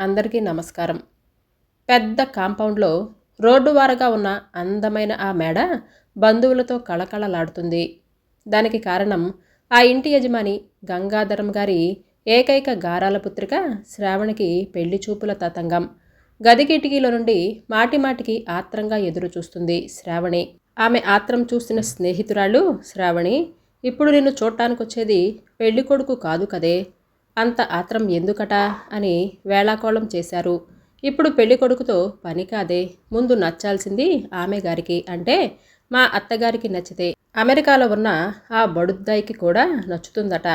అందరికీ నమస్కారం. పెద్ద కాంపౌండ్లో రోడ్డు వారగా ఉన్న అందమైన ఆ మేడ బంధువులతో కళకళలాడుతుంది. దానికి కారణం ఆ ఇంటి యజమాని గంగాధరం గారి ఏకైక గారాల పుత్రిక శ్రావణికి పెళ్ళి చూపుల తతంగం. గది కిటికీలో నుండి మాటిమాటికి ఆత్రంగా ఎదురు చూస్తుంది శ్రావణి. ఆమె ఆత్రం చూసిన స్నేహితురాళ్ళు శ్రావణి ఇప్పుడు నిన్ను చూడటానికొచ్చేది పెళ్ళి కొడుకు కాదు కదే. అంత ఆత్రం ఎందుకట? అని వేళాకోళం చేశారు. ఇప్పుడు పెళ్ళి కొడుకుతో పని కాదే. ముందు నచ్చాల్సింది ఆమె గారికి అంటే మా అత్తగారికి నచ్చితే. అమెరికాలో ఉన్న ఆ బడుద్దాయికి కూడా నచ్చుతుందట.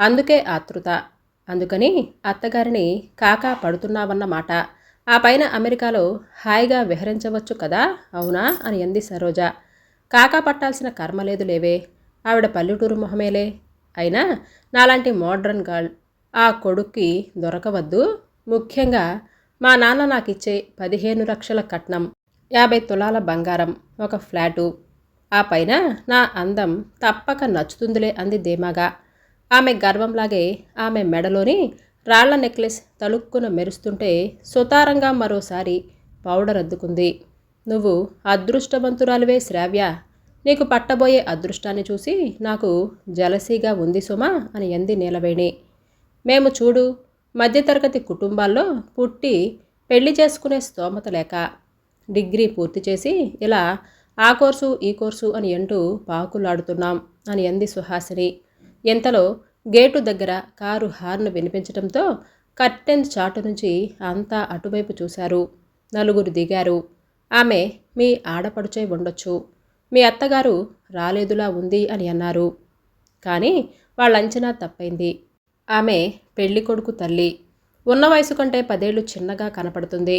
అందుకే ఆతృత అందుకని అత్తగారిని కాకా పడుతున్నావన్నమాట ఆ పైన అమెరికాలో హాయిగా విహరించవచ్చు కదా? అవునా? అని అంది సరోజ. కాకా పట్టాల్సిన కర్మ లేదు లేవే. ఆవిడ పల్లెటూరు మొహమేలే. అయినా నాలాంటి మోడ్రన్ గర్ల్ ఆ కొడుక్కి దొరకవద్దు. ముఖ్యంగా మా నాన్న నాకు ఇచ్చే పదిహేను లక్షల కట్నం యాభై తులాల బంగారం ఒక ఫ్లాటు. ఆ పైన నా అందం తప్పక నచ్చుతుందిలే అంది ధీమాగా. ఆమె గర్వంలాగే ఆమె మెడలోని రాళ్ళ నెక్లెస్ తలుక్కున మెరుస్తుంటే సుతారంగా మరోసారి పౌడర్ అద్దుకుంది. నువ్వు అదృష్టవంతురాలివే శ్రావ్య. నీకు పట్టబోయే అదృష్టాన్ని చూసి నాకు జలసీగా ఉంది సుమా అని ఎంది నీలవేణి. మేము చూడు మధ్యతరగతి కుటుంబాల్లో పుట్టి పెళ్ళి చేసుకునే స్తోమత లేక డిగ్రీ పూర్తి చేసి ఇలా ఆ కోర్సు ఈ కోర్సు అని అంటూ పాకులాడుతున్నాం అని అంది సుహాసిని. ఎంతలో గేటు దగ్గర కారు హార్న్ వినిపించడంతో కర్టెన్ చాటు నుంచి అంతా అటువైపు చూశారు. నలుగురు దిగారు. ఆమె మీ ఆడపడుచై ఉండొచ్చు. మీ అత్తగారు రాలేదులా ఉంది అని అన్నారు. కానీ వాళ్ళ అంచనా తప్పైంది. ఆమె పెళ్ళి కొడుకు తల్లి. ఉన్న వయసు కంటే పదేళ్ళు చిన్నగా కనపడుతుంది.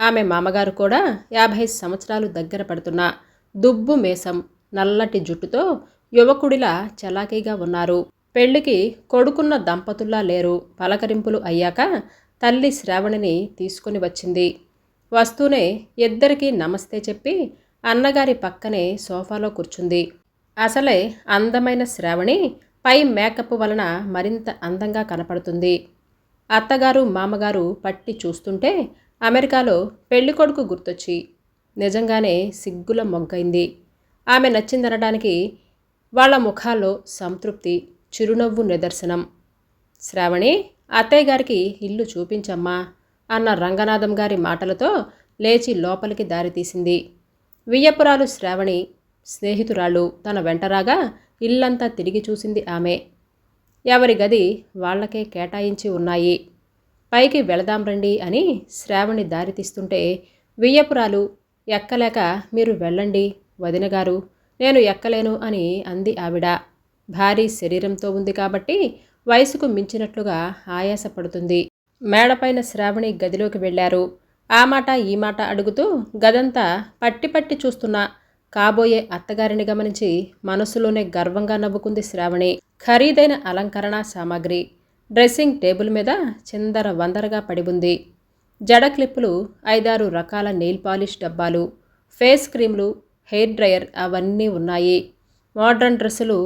ఆమె మామగారు కూడా యాభై సంవత్సరాలు దగ్గర పడుతున్న దుబ్బు మేసం నల్లటి జుట్టుతో యువకుడిలా చలాకీగా ఉన్నారు. పెళ్ళికి కొడుకున్న దంపతుల్లా లేరు. పలకరింపులు అయ్యాక తల్లి శ్రావణిని తీసుకుని వచ్చింది. వస్తూనే ఇద్దరికీ నమస్తే చెప్పి అన్నగారి పక్కనే సోఫాలో కూర్చుంది. అసలే అందమైన శ్రావణి పై మేకప్ వలన మరింత అందంగా కనపడుతుంది. అత్తగారు మామగారు పట్టి చూస్తుంటే అమెరికాలో పెళ్ళికొడుకు గుర్తొచ్చి నిజంగానే సిగ్గుల మొగ్గైంది. ఆమె నచ్చిందనడానికి వాళ్ళ ముఖాల్లో సంతృప్తి చిరునవ్వు నిదర్శనం. శ్రావణి అత్తయ్య గారికి ఇల్లు చూపించమ్మా అన్న రంగనాథం గారి మాటలతో లేచి లోపలికి దారితీసింది. వియ్యపురాలు శ్రావణి స్నేహితురాళ్ళు తన వెంటరాగా ఇల్లంతా తిరిగి చూసింది ఆమె. ఎవరి గది వాళ్ళకే కేటాయించి ఉన్నాయి. పైకి వెళదాం రండి అని శ్రావణి దారితీస్తుంటే వియ్యపురాలు ఎక్కలేక మీరు వెళ్ళండి వదినగారు నేను ఎక్కలేను అని అంది ఆవిడ. భారీ శరీరంతో ఉంది కాబట్టి వయసుకు మించినట్లుగా ఆయాసపడుతుంది. మేడపైన శ్రావణి గదిలోకి వెళ్ళారు. ఆ మాట ఈ మాట అడుగుతూ గదంతా పట్టి పట్టి చూస్తున్న కాబోయే అత్తగారిని గమనించి మనసులోనే గర్వంగా నవ్వుకుంది శ్రావణి. ఖరీదైన అలంకరణ సామాగ్రి డ్రెస్సింగ్ టేబుల్ మీద చిందర వందరగా పడి ఉంది. జడ క్లిప్పులు ఐదారు రకాల నెయిల్ పాలిష్ డబ్బాలు ఫేస్ క్రీమ్లు హెయిర్ డ్రయర్ అవన్నీ ఉన్నాయి. మోడ్రన్ డ్రెస్సులు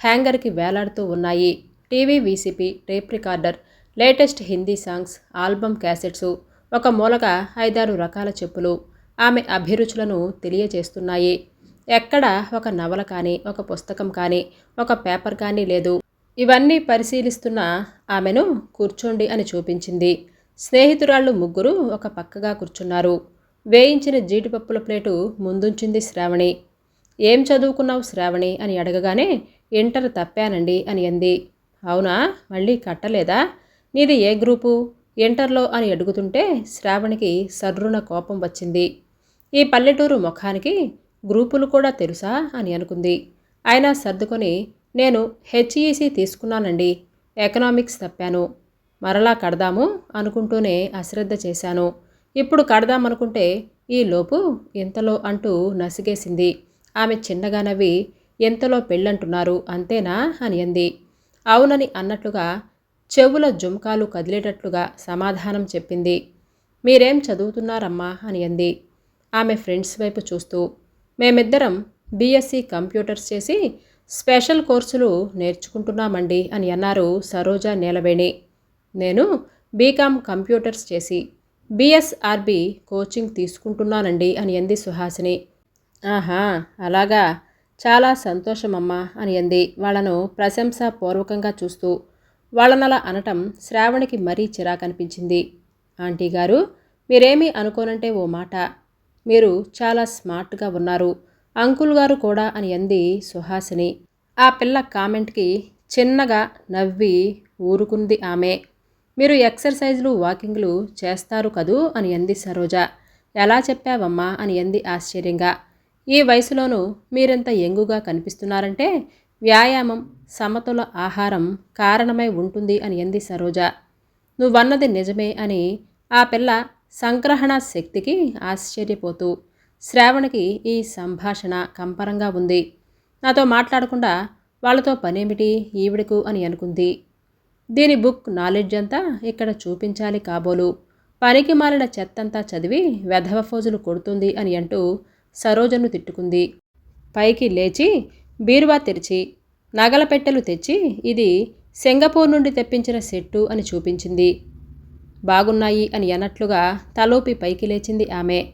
హ్యాంగర్కి వేలాడుతూ ఉన్నాయి. TV VCP tape recorder latest Hindi songs album cassettes ఒక మూలగా ఐదారు రకాల చెప్పులు ఆమె అభిరుచులను తెలియజేస్తున్నాయి. ఎక్కడ ఒక నవల కానీ ఒక పుస్తకం కానీ ఒక పేపర్ కానీ లేదు. ఇవన్నీ పరిశీలిస్తున్న ఆమెను కూర్చోండి అని చూపించింది. స్నేహితురాళ్ళు ముగ్గురు ఒక పక్కగా కూర్చున్నారు. వేయించిన జీడిపప్పుల ప్లేటు ముందుంచింది శ్రావణి. ఏం చదువుకున్నావు శ్రావణి? అని అడగగానే ఇంటర్ తప్పానండి అని అంది. అవునా? మళ్ళీ కట్టలేదా? నీది ఏ గ్రూపు? ఇంటర్లో అని అడుగుతుంటే శ్రావణికి సర్రున కోపం వచ్చింది. ఈ పల్లెటూరు ముఖానికి గ్రూపులు కూడా తెలుసా అని అనుకుంది. అయినా సర్దుకొని నేను హెచ్ఈసి తీసుకున్నానండి. ఎకనామిక్స్ తప్పాను. మరలా కడదాము అనుకుంటూనే అశ్రద్ధ చేశాను. ఇప్పుడు కడదామనుకుంటే ఈ లోపు ఎంతలో అంటూ నసిగేసింది. ఆమె చిన్నగా నవ్వి ఎంతలో పెళ్ళంటున్నారు అంతేనా? అని అంది. అవునని అన్నట్లుగా చెవుల జుంకాలు కదిలేటట్లుగా సమాధానం చెప్పింది. మీరేం చదువుతున్నారమ్మా? అని అంది. ఆమె ఫ్రెండ్స్ వైపు చూస్తూ మేమిద్దరం బీఎస్సీ కంప్యూటర్స్ చేసి స్పెషల్ కోర్సులు నేర్చుకుంటున్నామండి అని అన్నారు సరోజ నీలవేణి. నేను బీకామ్ కంప్యూటర్స్ చేసి బిఎస్ఆర్బి కోచింగ్ తీసుకుంటున్నానండి అని అంది సుహాసిని. ఆహా అలాగా? చాలా సంతోషమమ్మా అని అంది. వాళ్ళను ప్రశంసాపూర్వకంగా చూస్తూ వాళ్ళనలా అనటం శ్రావణికి మరీ చిరాకనిపించింది. ఆంటీ గారు మీరేమీ అనుకోనంటే ఓ మాట. మీరు చాలా స్మార్ట్గా ఉన్నారు. అంకుల్ గారు కూడా అని అంది సుహాసిని. ఆ పిల్ల కామెంట్కి చిన్నగా నవ్వి ఊరుకుంది ఆమె. మీరు ఎక్సర్సైజ్లు వాకింగ్లు చేస్తారు కదూ అని అంది సరోజ. ఎలా చెప్పావమ్మా అని అంది ఆశ్చర్యంగా. ఈ వయసులోనూ మీరెంత ఎంగుగా కనిపిస్తున్నారంటే వ్యాయామం సమతుల ఆహారం కారణమై ఉంటుంది అని అంది సరోజ. నువ్వన్నది నిజమే అని ఆ పిల్ల సంగ్రహణ శక్తికి ఆశ్చర్యపోతూ శ్రావణకి ఈ సంభాషణ కంపరంగా ఉంది. నాతో మాట్లాడకుండా వాళ్ళతో పనేమిటి ఈవిడకు అని అనుకుంది. దీని బుక్ నాలెడ్జ్ అంతా ఇక్కడ చూపించాలి కాబోలు. పనికి మారిన చెత్తంతా చదివి వెధవ ఫోజులు కొడుతుంది అని అంటూ సరోజను తిట్టుకుంది. పైకి లేచి బీరువా తెరిచి నగల పెట్టెలు తెచ్చి ఇది సింగపూర్ నుండి తెప్పించిన సెట్టు అని చూపించింది. బాగున్నాయి అని అన్నట్లుగా తలోపి పైకి లేచింది ఆమె.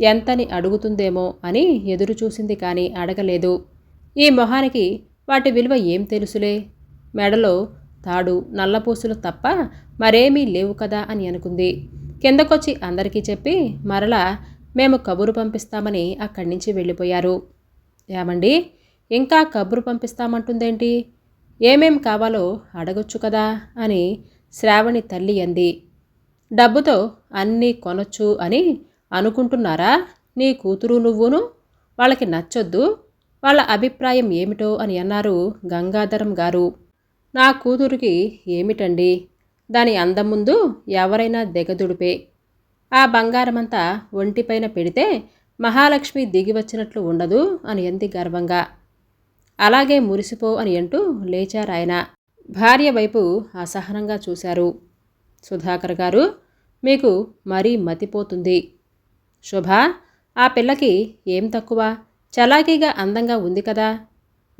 ఎంతని అడుగుతుందేమో అని ఎదురు చూసింది కానీ అడగలేదు. ఈ మొహానికి వాటి విలువ ఏం తెలుసులే? మెడలో తాడు నల్లపూసులు తప్ప మరేమీ లేవు కదా అని అనుకుంది. కిందకొచ్చి అందరికీ చెప్పి మరలా మేము కబురు పంపిస్తామని అక్కడి నుంచి వెళ్ళిపోయారు. ఏమండి ఇంకా కబురు పంపిస్తామంటుందేంటి? ఏమేం కావాలో అడగొచ్చు కదా అని శ్రావణి తల్లి అంది. డబ్బుతో అన్నీ కొనొచ్చు అని అనుకుంటున్నారా? నీ కూతురు నువ్వును? వాళ్ళకి నచ్చొద్దు. వాళ్ళ అభిప్రాయం ఏమిటో అని అన్నారు గంగాధరం గారు. నా కూతురికి ఏమిటండి? దాని అందం ముందు ఎవరైనా దిగదుడిపే. ఆ బంగారమంతా ఒంటిపైన పెడితే మహాలక్ష్మి దిగి వచ్చినట్లు ఉండదు అని అంది గర్వంగా. అలాగే మురిసిపో అని అంటూ లేచారాయన. భార్య వైపు అసహనంగా చూశారు. సుధాకర్ గారు మీకు మరీ మతిపోతుంది. శుభ ఆ పిల్లకి ఏం తక్కువ? చలాకీగా అందంగా ఉంది కదా.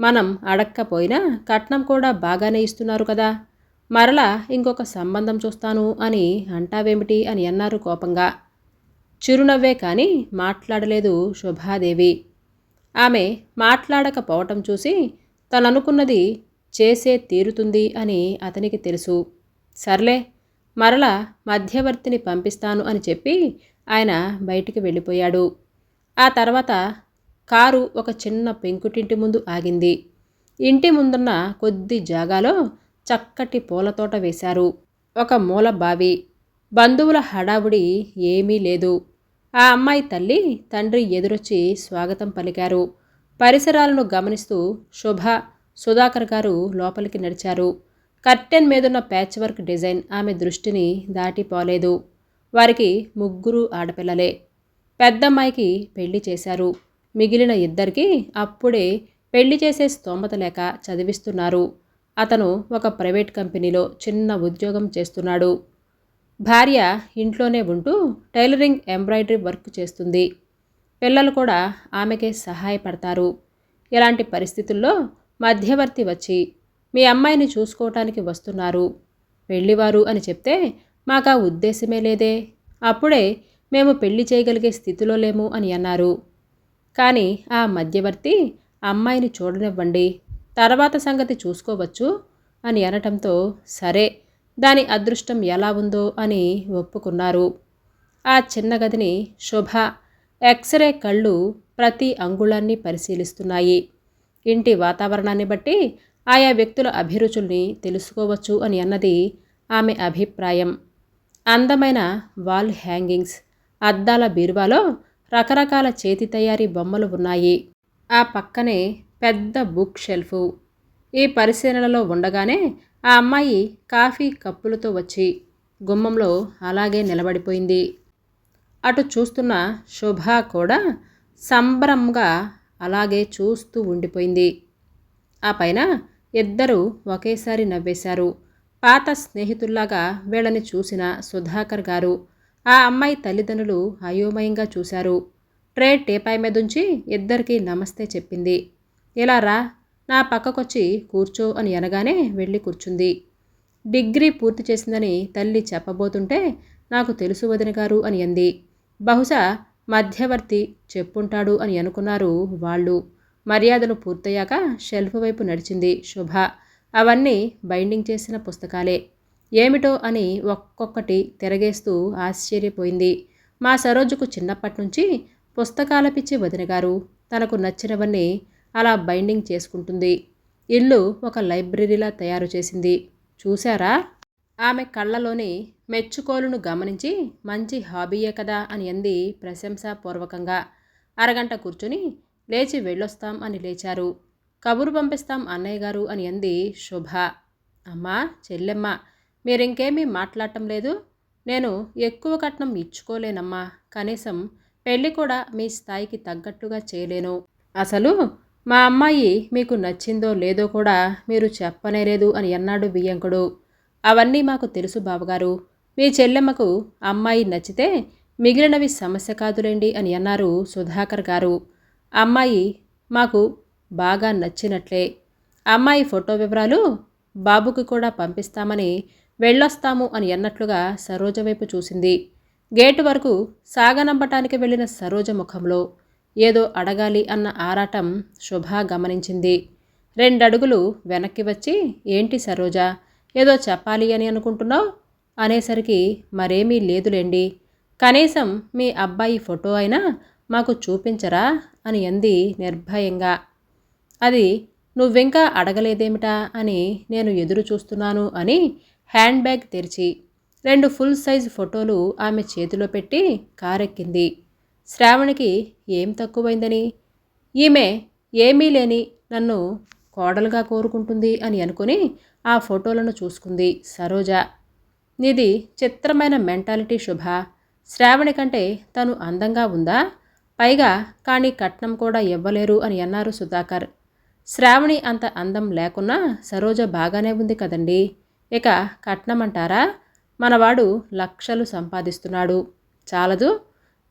మనం అడక్కపోయినా కట్నం కూడా బాగానే ఇస్తున్నారు కదా. మరలా ఇంకొక సంబంధం చూస్తాను అని అంటావేమిటి అని అన్నారు కోపంగా. చిరునవ్వే కానీ మాట్లాడలేదు శుభాదేవి. ఆమె మాట్లాడకపోవటం చూసి తననుకున్నది చేసే తీరుతుంది అని అతనికి తెలుసు. సర్లే మరలా మధ్యవర్తిని పంపిస్తాను అని చెప్పి ఆయన బయటికి వెళ్ళిపోయాడు. ఆ తర్వాత కారు ఒక చిన్న పెంకుటింటి ముందు ఆగింది. ఇంటి ముందున్న కొద్ది జాగాలో చక్కటి పూలతోట వేశారు. ఒక మూల బావి. బంధువుల హడావుడి ఏమీ లేదు. ఆ అమ్మాయి తల్లి తండ్రి ఎదురొచ్చి స్వాగతం పలికారు. పరిసరాలను గమనిస్తూ శుభ సుధాకర్ గారు లోపలికి నడిచారు. కర్టెన్ మీదున్న ప్యాచ్ వర్క్ డిజైన్ ఆమె దృష్టిని దాటిపోలేదు వారికి ముగ్గురు ఆడపిల్లలే. పెద్దమ్మాయికి పెళ్ళి చేశారు. మిగిలిన ఇద్దరికి అప్పుడే పెళ్ళి చేసే స్తోమత లేక చదివిస్తున్నారు. అతను ఒక ప్రైవేట్ కంపెనీలో చిన్న ఉద్యోగం చేస్తున్నాడు. భార్య ఇంట్లోనే ఉంటూ టైలరింగ్ ఎంబ్రాయిడరీ వర్క్ చేస్తుంది. పిల్లలు కూడా ఆమెకే సహాయపడతారు. ఇలాంటి పరిస్థితుల్లో మధ్యవర్తి వచ్చి మీ అమ్మాయిని చూసుకోవటానికి వస్తున్నారు. వెళ్ళివారు అని చెప్తే మాకు ఆ ఉద్దేశమే లేదే. అప్పుడే మేము పెళ్ళి చేయగలిగే స్థితిలో లేము అని అన్నారు. కానీ ఆ మధ్యవర్తి అమ్మాయిని చూడనివ్వండి తర్వాత సంగతి చూసుకోవచ్చు అని అనటంతో సరే దాని అదృష్టం ఎలా ఉందో అని ఒప్పుకున్నారు. ఆ చిన్న గదిని శుభ ఎక్స్రే కళ్ళు ప్రతి అంగుళాన్ని పరిశీలిస్తున్నాయి. ఇంటి వాతావరణాన్ని బట్టి ఆయా వ్యక్తుల అభిరుచుల్ని తెలుసుకోవచ్చు అని అన్నది ఆమె అభిప్రాయం. అందమైన వాల్ హ్యాంగింగ్స్ అద్దాల బీరువాలో రకరకాల చేతి తయారీ బొమ్మలు ఉన్నాయి. ఆ పక్కనే పెద్ద బుక్ షెల్ఫు. ఈ పరిశీలనలో ఉండగానే ఆ అమ్మాయి కాఫీ కప్పులతో వచ్చి గుమ్మంలో అలాగే నిలబడిపోయింది. అటు చూస్తున్న శుభ కూడా సంబరంగా అలాగే చూస్తూ ఉండిపోయింది. ఆ పైన ఇద్దరూ ఒకేసారి నవ్వేశారు. పాత స్నేహితుల్లాగా వీళ్ళని చూసిన సుధాకర్ గారు ఆ అమ్మాయి తల్లిదండ్రులు అయోమయంగా చూశారు. ట్రే టేపాయి మీదుంచి ఇద్దరికీ నమస్తే చెప్పింది. ఇలా రా నా పక్కకొచ్చి కూర్చో అని అనగానే వెళ్ళి కూర్చుంది. డిగ్రీ పూర్తి చేసిందని తల్లి చెప్పబోతుంటే నాకు తెలుసు వదిన గారు అని అంది. బహుశా మధ్యవర్తి చెప్పుంటాడు అని అనుకున్నారు వాళ్ళు. మర్యాదలు పూర్తయ్యాక షెల్ఫ్ వైపు నడిచింది శుభ. అవన్నీ బైండింగ్ చేసిన పుస్తకాలే. ఏమిటో అని ఒక్కొక్కటి తిరగేస్తూ ఆశ్చర్యపోయింది. మా సరోజుకు చిన్నప్పటి నుంచి పుస్తకాల పిచ్చి వదినగారు. తనకు నచ్చినవన్నీ అలా బైండింగ్ చేసుకుంటుంది. ఇల్లు ఒక లైబ్రరీలా తయారు చేసింది. చూశారా? ఆమె కళ్ళలోని మెచ్చుకోలును గమనించి మంచి హాబీయే కదా అని అంది ప్రశంసాపూర్వకంగా. అరగంట కూర్చుని లేచి వెళ్ళొస్తాం అని లేచారు. కబురు పంపిస్తాం అన్నయ్య గారు అని అంది శుభ. అమ్మా చెల్లెమ్మ మీరింకేమీ మాట్లాడటం లేదు? నేను ఎక్కువ కట్నం ఇచ్చుకోలేనమ్మా. కనీసం పెళ్ళి కూడా మీ స్థాయికి తగ్గట్టుగా చేయలేను. అసలు మా అమ్మాయి మీకు నచ్చిందో లేదో కూడా మీరు చెప్పనే లేదు అని అన్నాడు బియ్యంకుడు అవన్నీ మాకు తెలుసు బావగారు. మీ చెల్లెమ్మకు అమ్మాయి నచ్చితే మిగిలినవి సమస్య కాదులేండి అని అన్నారు సుధాకర్ గారు. అమ్మాయి మాకు బాగా నచ్చినట్లే. అమ్మాయి ఫోటో వివరాలు బాబుకి కూడా పంపిస్తామని వెళ్ళొస్తాము అని అన్నట్లుగా సరోజ వైపు చూసింది. గేటు వరకు సాగనంపటానికి వెళ్ళిన సరోజ ముఖంలో ఏదో అడగాలి అన్న ఆరాటం శుభ గమనించింది. రెండడుగులు వెనక్కి వచ్చి ఏంటి సరోజ ఏదో చెప్పాలి అని అనుకుంటున్నావు? అనేసరికి మరేమీ లేదులేండి. కనీసం మీ అబ్బాయి ఫోటో అయినా మాకు చూపించరా? అని అంది నిర్భయంగా. అది నువ్వింకా అడగలేదేమిటా? అని నేను ఎదురు చూస్తున్నాను అని హ్యాండ్ బ్యాగ్ తెరిచి రెండు ఫుల్ సైజ్ ఫోటోలు ఆమె చేతిలో పెట్టి కారెక్కింది. శ్రావణికి ఏం తక్కువైందని? ఈమె ఏమీ లేని నన్ను కోడలుగా కోరుకుంటుంది అని అనుకుని ఆ ఫోటోలను చూసుకుంది సరోజ. నీది చిత్రమైన మెంటాలిటీ శుభ. శ్రావణి కంటే తను అందంగా ఉందా? పైగా కానీ కట్నం కూడా ఇవ్వలేరు అని అన్నారు సుధాకర్. శ్రావణి అంత అందం లేకున్నా సరోజ బాగానే ఉంది కదండి. ఇక కట్నం అంటారా మనవాడు లక్షలు సంపాదిస్తున్నాడు. చాలదు.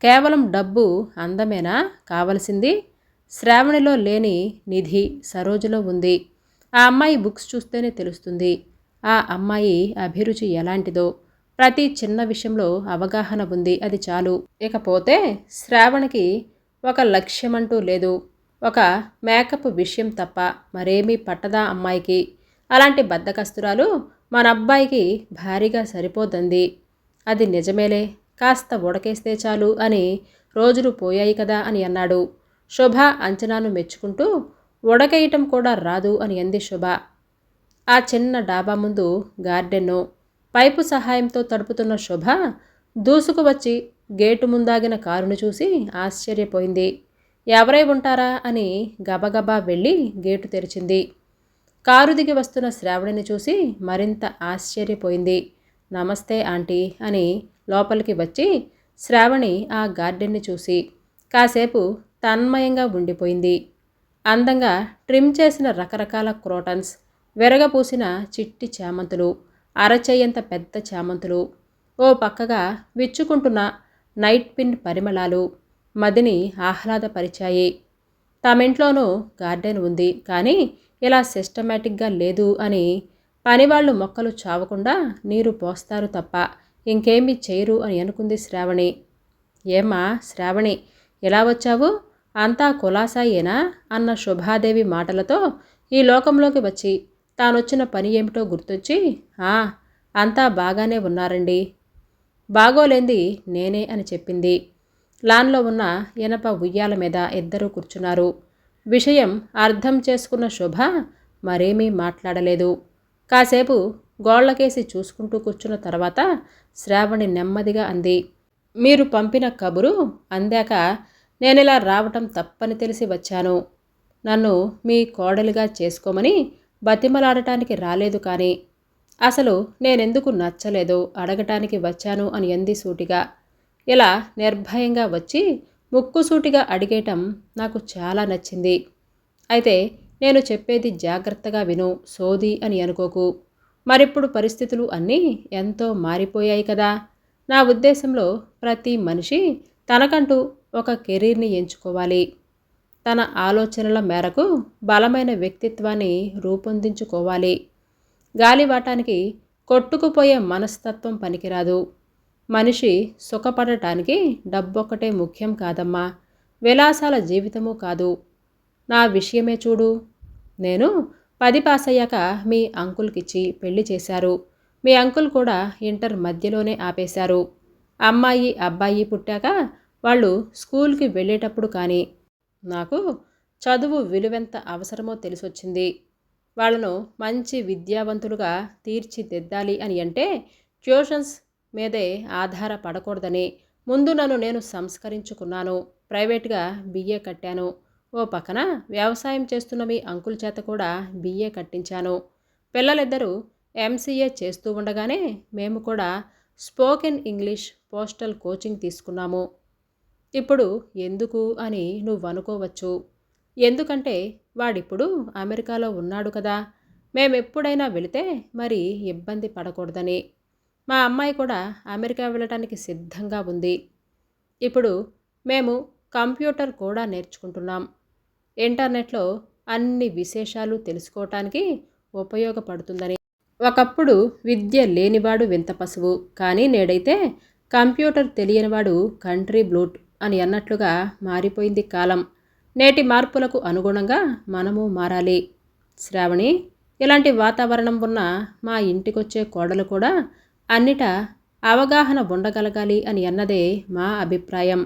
కేవలం డబ్బు అందమేనా? కావలసింది. శ్రావణిలో లేని నిధి సరోజలో ఉంది. ఆ అమ్మాయి బుక్స్ చూస్తేనే తెలుస్తుంది. ఆ అమ్మాయి అభిరుచి ఎలాంటిదో. ప్రతి చిన్న విషయంలో అవగాహన ఉంది అది చాలు. ఇకపోతే శ్రావణకి ఒక లక్ష్యమంటూ లేదు. ఒక మేకప్ విషయం తప్ప మరేమీ పట్టదా అమ్మాయికి? అలాంటి బద్దకస్తురాలు మన అబ్బాయికి భారీగా సరిపోతుంది అది నిజమేలే కాస్త ఉడకేస్తే చాలు అని రోజులు పోయాయి కదా అని అన్నాడు. శుభ అంచనాను మెచ్చుకుంటూ ఉడకేయటం కూడా రాదు అని అంది శుభ. ఆ చిన్న డాబా ముందు గార్డెన్ను పైపు సహాయంతో తడుపుతున్న శుభ దూసుకు వచ్చి గేటు ముందాగిన కారును చూసి ఆశ్చర్యపోయింది. ఎవరై ఉంటారా? అని గబగబా వెళ్ళి గేటు తెరిచింది. కారు దిగి వస్తున్న శ్రావణిని చూసి మరింత ఆశ్చర్యపోయింది. నమస్తే ఆంటీ అని లోపలికి వచ్చి శ్రావణి ఆ గార్డెన్ని చూసి కాసేపు తన్మయంగా ఉండిపోయింది. అందంగా ట్రిమ్ చేసిన రకరకాల క్రోటన్స్ విరగపూసిన చిట్టి చామంతులు అరచేయంత పెద్ద చామంతులు. ఓ పక్కగా విచ్చుకుంటున్న నైట్ పిన్ పరిమళాలు మదిని ఆహ్లాదపరిచాయి. తమింట్లోనూ గార్డెన్ ఉంది కానీ ఇలా సిస్టమేటిక్గా లేదు అని పనివాళ్ళు మొక్కలు చావకుండా నీరు పోస్తారు తప్ప ఇంకేమీ చేయరు అని అనుకుంది శ్రావణి. ఏమ్మా శ్రావణి ఎలా వచ్చావు? అంతా కులాసాయేనా? అన్న శుభాదేవి మాటలతో ఈ లోకంలోకి వచ్చి తానొచ్చిన పని ఏమిటో గుర్తొచ్చి ఆ అంతా బాగానే ఉన్నారండి. బాగోలేంది నేనే అని చెప్పింది. లాన్లో ఉన్న ఇనప ఉయ్యాల మీద ఇద్దరూ కూర్చున్నారు. విషయం అర్థం చేసుకున్న శుభ మరేమీ మాట్లాడలేదు. కాసేపు గోళ్ళకేసి చూసుకుంటూ కూర్చున్న తర్వాత శ్రావణి నెమ్మదిగా అంది మీరు పంపిన కబురు అందాక నేనిలా రావటం తప్పని తెలిసి వచ్చాను. నన్ను మీ కోడలిగా చేసుకోమని బతిమలాడటానికి రాలేదు కానీ అసలు నేనెందుకు నచ్చలేదో? అడగటానికి వచ్చాను అని అంది సూటిగా. ఇలా నిర్భయంగా వచ్చి ముక్కుసూటిగా అడిగేయటం నాకు చాలా నచ్చింది. అయితే నేను చెప్పేది జాగ్రత్తగా విను సోది అని అనుకోకు. మరిప్పుడు పరిస్థితులు అన్నీ ఎంతో మారిపోయాయి కదా! నా ఉద్దేశంలో ప్రతి మనిషి తనకంటూ ఒక కెరీర్ని ఎంచుకోవాలి. తన ఆలోచనల మేరకు బలమైన వ్యక్తిత్వాన్ని రూపొందించుకోవాలి. గాలివాటానికి కొట్టుకుపోయే మనస్తత్వం పనికిరాదు. మనిషి సుఖపడటానికి డబ్బొక్కటే ముఖ్యం కాదమ్మా. విలాసాల జీవితము కాదు. నా విషయమే చూడు. నేను పది పాస్ అయ్యాక మీ అంకుల్కిచ్చి పెళ్ళి చేశారు. మీ అంకుల్ కూడా ఇంటర్ మధ్యలోనే ఆపేశారు. అమ్మాయి అబ్బాయి పుట్టాక వాళ్ళు స్కూల్కి వెళ్ళేటప్పుడు కానీ నాకు చదువు విలువెంత అవసరమో తెలిసొచ్చింది. వాళ్ళను మంచి విద్యావంతులుగా తీర్చిదిద్దాలి అని అంటే ట్యూషన్స్ మీదే ఆధారపడకూడదని. ముందు నన్ను నేను సంస్కరించుకున్నాను. ప్రైవేట్గా బిఏ కట్టాను. ఓ పక్కన వ్యవసాయం చేస్తున్న మీ అంకుల్ చేత కూడా బిఏ కట్టించాను. పిల్లలిద్దరూ ఎంసీఏ చేస్తూ ఉండగానే మేము కూడా స్పోకెన్ ఇంగ్లీష్ పోస్టల్ కోచింగ్ తీసుకున్నాము. ఇప్పుడు ఎందుకు అని నువ్వు అనుకోవచ్చు ఎందుకంటే వాడిప్పుడు అమెరికాలో ఉన్నాడు కదా. మేమెప్పుడైనా వెళితే మరి ఇబ్బంది పడకూడదని. మా అమ్మాయి కూడా అమెరికా వెళ్ళటానికి సిద్ధంగా ఉంది. ఇప్పుడు మేము కంప్యూటర్ కూడా నేర్చుకుంటున్నాం. ఇంటర్నెట్లో అన్ని విశేషాలు తెలుసుకోవటానికి ఉపయోగపడుతుందని. ఒకప్పుడు విద్య లేనివాడు వింత పశువు కానీ నేడైతే కంప్యూటర్ తెలియనివాడు కంట్రీ బ్లూట్. అని అన్నట్లుగా మారిపోయింది కాలం. నేటి మార్పులకు అనుగుణంగా మనము మారాలి. శ్రావణి ఇలాంటి వాతావరణం ఉన్న మా ఇంటికొచ్చే కోడలు కూడా అన్నిట అవగాహన ఉండగలగాలి అని అన్నదే మా అభిప్రాయం.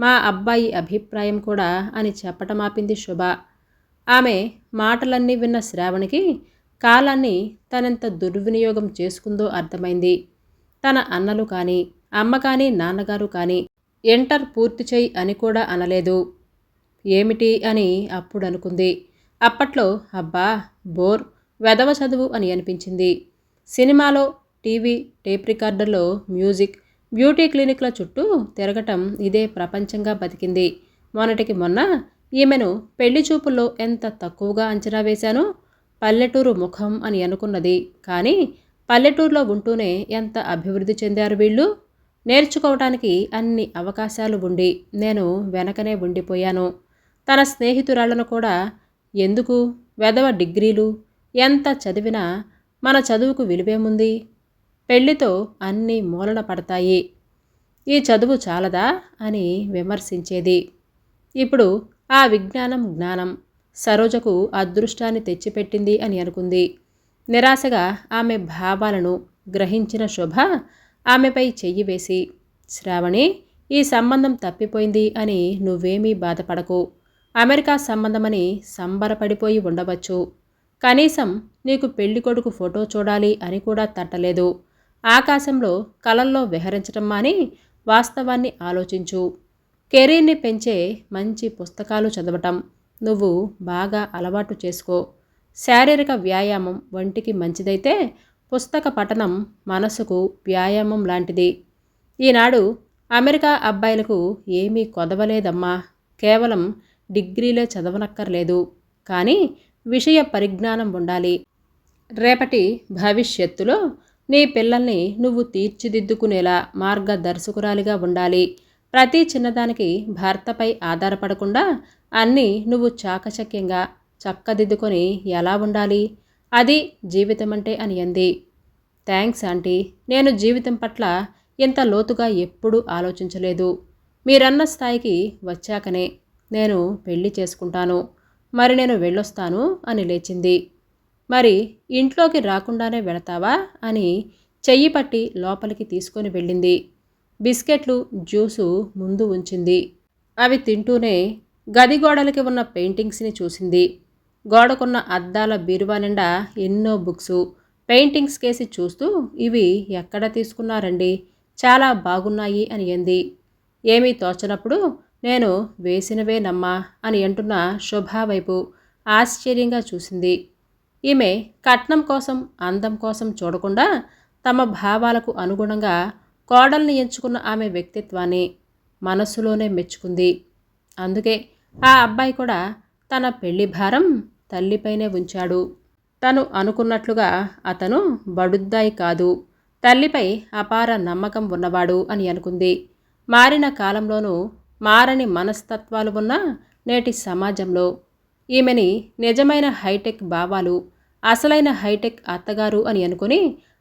మా అబ్బాయి అభిప్రాయం కూడా అని చెప్పటమాపింది శుభ. ఆమె మాటలన్నీ విన్న శ్రావణికి కాలాన్ని తనెంత దుర్వినియోగం చేసుకుందో అర్థమైంది. తన అన్నలు కానీ అమ్మ కానీ నాన్నగారు కానీ ఎంటర్ పూర్తి చేయి అని కూడా అనలేదు. ఏమిటి అని అప్పుడు అనుకుంది అప్పట్లో అబ్బా బోర్ వెదవ చదువు అని అనిపించింది. సినిమాలో టీవీ టేప్ రికార్డర్లో మ్యూజిక్ బ్యూటీ క్లినిక్ల చుట్టూ తిరగటం ఇదే ప్రపంచంగా బతికింది. మొన్నటికి మొన్న ఈమెను పెళ్ళి చూపుల్లో ఎంత తక్కువగా అంచనా వేశానో పల్లెటూరు ముఖం అని అనుకున్నది. కానీ పల్లెటూరులో ఉంటూనే ఎంత అభివృద్ధి చెందారు వీళ్ళు? నేర్చుకోవటానికి అన్ని అవకాశాలు ఉండి నేను వెనకనే ఉండిపోయాను. తన స్నేహితురాళ్ళను కూడా ఎందుకు? వెధవ డిగ్రీలు ఎంత చదివినా మన చదువుకు విలువేముంది పెళ్ళితో అన్నీ మూలన పడతాయి. ఈ చదువు చాలదా? అని విమర్శించేది. ఇప్పుడు ఆ విజ్ఞానం జ్ఞానం. సరోజకు అదృష్టాన్ని తెచ్చిపెట్టింది అని అనుకుంది. నిరాశగా ఆమె భావాలను గ్రహించిన శుభ ఆమెపై చెయ్యి వేసి శ్రావణి ఈ సంబంధం తప్పిపోయింది అని నువ్వేమీ బాధపడకు. అమెరికా సంబంధమని సంబరపడిపోయి ఉండవచ్చు. కనీసం నీకు పెళ్ళి కొడుకు ఫోటో చూడాలి అని కూడా తట్టలేదు. ఆకాశంలో కలల్లో విహరించటం మాని వాస్తవాన్ని ఆలోచించు. కెరీర్ని పెంచే మంచి పుస్తకాలు చదవటం. నువ్వు బాగా అలవాటు చేసుకో. శారీరక వ్యాయామం వంటికి మంచిదైతే పుస్తక పఠనం మనసుకు వ్యాయామం లాంటిది. ఈనాడు అమెరికా అబ్బాయిలకు ఏమీ కొదవలేదమ్మా. కేవలం డిగ్రీలే చదవనక్కర్లేదు. కానీ విషయ పరిజ్ఞానం ఉండాలి. రేపటి భవిష్యత్తులో నీ పిల్లల్ని నువ్వు తీర్చిదిద్దుకునేలా మార్గదర్శకురాలిగా ఉండాలి. ప్రతి చిన్నదానికి భర్తపై ఆధారపడకుండా అన్నీ నువ్వు చాకచక్యంగా చక్కదిద్దుకొని ఎలా ఉండాలి? అది జీవితం అంటే అని అంది. Thanks aunty. నేను జీవితం పట్ల ఇంత లోతుగా ఎప్పుడూ ఆలోచించలేదు. మీరన్న స్థాయికి వచ్చాకనే నేను పెళ్ళి చేసుకుంటాను. మరి నేను వెళ్ళొస్తాను అని లేచింది. మరి ఇంట్లోకి రాకుండానే వెళతావా అని చెయ్యి పట్టి లోపలికి తీసుకొని వెళ్ళింది. బిస్కెట్లు జ్యూసు ముందు ఉంచింది. అవి తింటూనే గది గోడలకి ఉన్న పెయింటింగ్స్ని చూసింది. గోడకున్న అద్దాల బీరువా నిండా ఎన్నో బుక్స్ పెయింటింగ్స్ కేసి చూస్తూ ఇవి ఎక్కడ తీసుకున్నారండి? చాలా బాగున్నాయి అని అంది ఏమీ తోచనప్పుడు నేను వేసినవేనమ్మా అని అంటున్న శుభా వైపు ఆశ్చర్యంగా చూసింది. ఈమె కట్నం కోసం అందం కోసం చూడకుండా తమ భావాలకు అనుగుణంగా కోడల్ని ఎంచుకున్న ఆమె వ్యక్తిత్వాన్ని మనస్సులోనే మెచ్చుకుంది. అందుకే ఆ అబ్బాయి కూడా తన పెళ్ళి భారం తల్లిపైనే ఉంచాడు. తను అనుకున్నట్లుగా అతను బడుద్దాయి కాదు. తల్లిపై అపార నమ్మకం ఉన్నవాడు అని అనుకుంది. మారిన కాలంలోనూ మారని మనస్తత్వాలు ఉన్న నేటి సమాజంలో ఈమెని నిజమైన హైటెక్ భావాలు అసలైన హైటెక్ అత్తగారు అని అనుకుని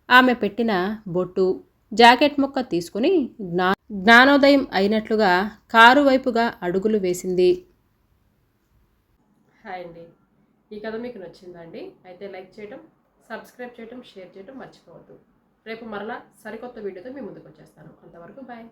ఆమె పెట్టిన బొట్టు జాకెట్ ముక్క తీసుకుని జ్ఞా జ్ఞానోదయం అయినట్లుగా కారు వైపుగా అడుగులు వేసింది. హాయ్ అండి. ఈ కథ మీకు నచ్చిందండి అయితే లైక్ చేయటం సబ్స్క్రైబ్ చేయటం షేర్ చేయటం మర్చిపోవద్దు. రేపు మరలా సరికొత్త వీడియోతో మీ ముందుకు వచ్చేస్తాను. అంతవరకు బాయ్.